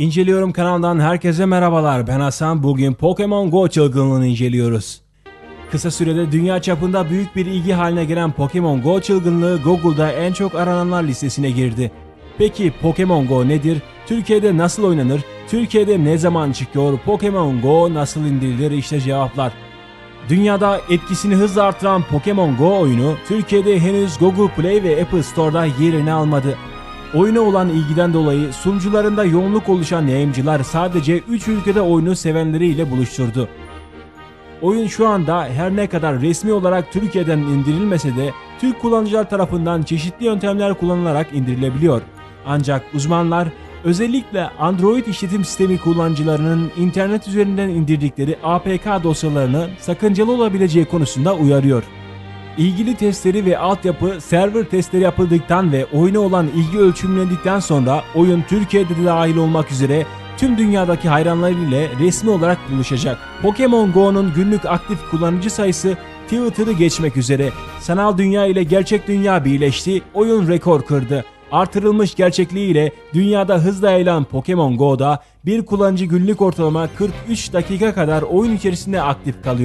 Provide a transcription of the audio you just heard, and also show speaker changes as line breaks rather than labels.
İnceliyorum kanaldan herkese merhabalar. Ben Hasan. Bugün Pokemon Go çılgınlığını inceliyoruz. Kısa sürede dünya çapında büyük bir ilgi haline gelen Pokemon Go çılgınlığı Google'da en çok arananlar listesine girdi. Peki Pokemon Go nedir? Türkiye'de nasıl oynanır? Türkiye'de ne zaman çıkıyor? Pokemon Go nasıl indirilir? İşte cevaplar. Dünyada etkisini hızla artıran Pokemon Go oyunu Türkiye'de henüz Google Play ve Apple Store'da yerini almadı. Oyuna olan ilgiden dolayı sunucularında yoğunluk oluşan yayıncılar sadece 3 ülkede oyunu sevenleriyle buluşturdu. Oyun şu anda her ne kadar resmi olarak Türkiye'den indirilmese de Türk kullanıcılar tarafından çeşitli yöntemler kullanılarak indirilebiliyor. Ancak uzmanlar özellikle Android işletim sistemi kullanıcılarının internet üzerinden indirdikleri APK dosyalarını sakıncalı olabileceği konusunda uyarıyor. İlgili testleri ve altyapı server testleri yapıldıktan ve oyuna olan ilgi ölçümlendikten sonra oyun Türkiye'de de dahil olmak üzere tüm dünyadaki hayranlarıyla resmi olarak buluşacak. Pokemon Go'nun günlük aktif kullanıcı sayısı Twitter'ı geçmek üzere. Sanal dünya ile gerçek dünya birleşti, oyun rekor kırdı. Artırılmış gerçekliğiyle dünyada hızla yayılan Pokemon Go'da bir kullanıcı günlük ortalama 43 dakika kadar oyun içerisinde aktif kalıyor.